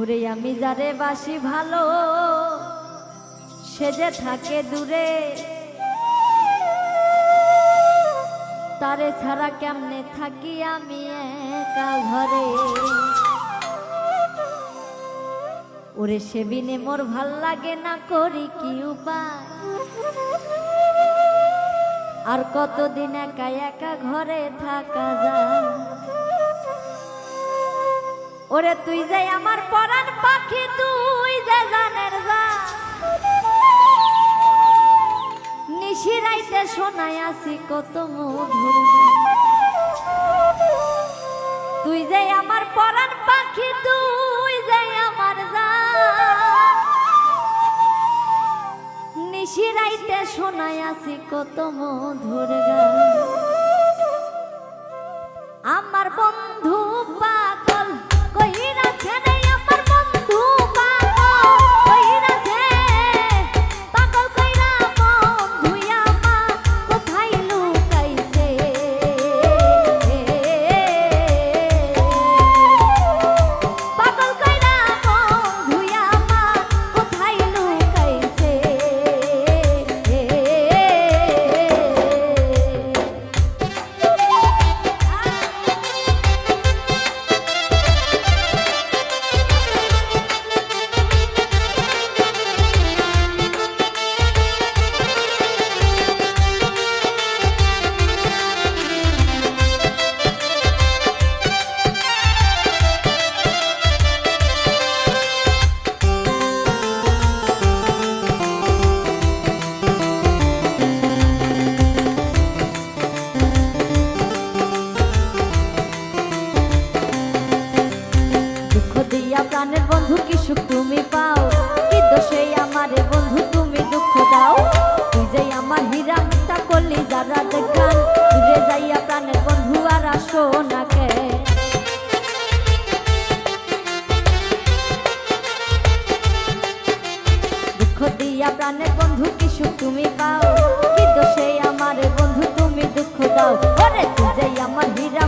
ওরে আমি যারে বাসি ভালো, সে যে থাকে দূরে। তারে ছাড়া কেমনে থাকি আমি একা ঘরে? ওরে সেবিনে মোর ভালো লাগে না করি কি উপায়? আর কতদিন একা একা ঘরে থাকা যায়? ওরে তুই যে আমার পরাণ পাখি, তুই যে জানের যা নিশিরাইতে শোনাই আসি কত মধুর তুই যে আমার পরাণ পাখি, তুই যে আমার যা নিশিরাইতে শোনাই আসি কত মধুর গান। দিয়া প্রাণের বন্ধু কি সুখ তুমি পাও? কি দোষে আমার বন্ধু তুমি দুঃখ দাও। আমার হীরা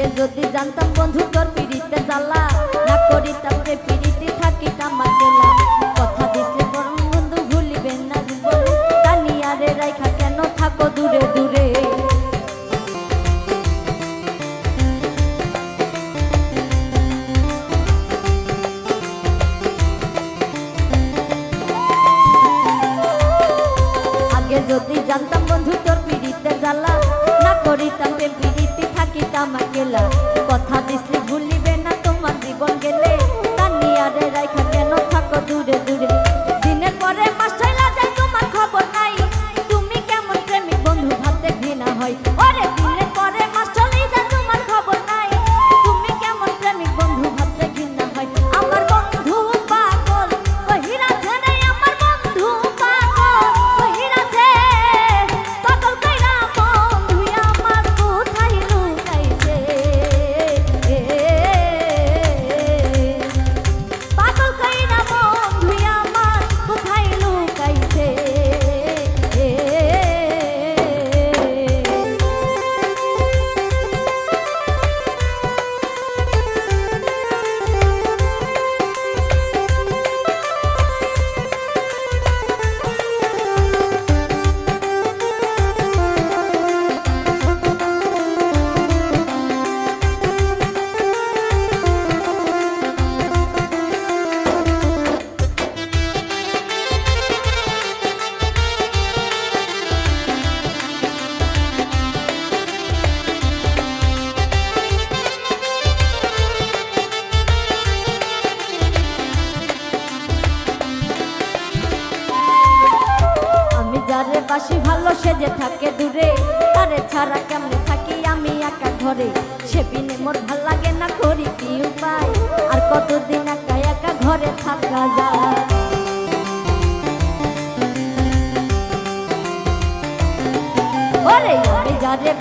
আগে যদি জানতাম বন্ধু তোর পিড়িতে জ্বালা, না করিতাম রে পিড়িতে থাকিতাম আগেলা কথা দিছে বরং বন্ধু ভুলিবেন না জীবন। তানিয়ারে রাইখা কেন থাকো দূরে দূরে? বাসি ভালো সেজে থাকে দূরে। তারে ছাড়া কেমনে থাকি আমি একা ঘরে? সে বিনে মোর ভালো লাগে না করি কি উপায়? আর কতদিন একা একা ঘরে থাকা যায়?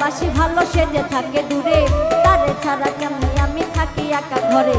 বাসি, ভালো সেজে থাকে দূরে। তারে ছাড়া কেমনি আমি থাকি একা ঘরে?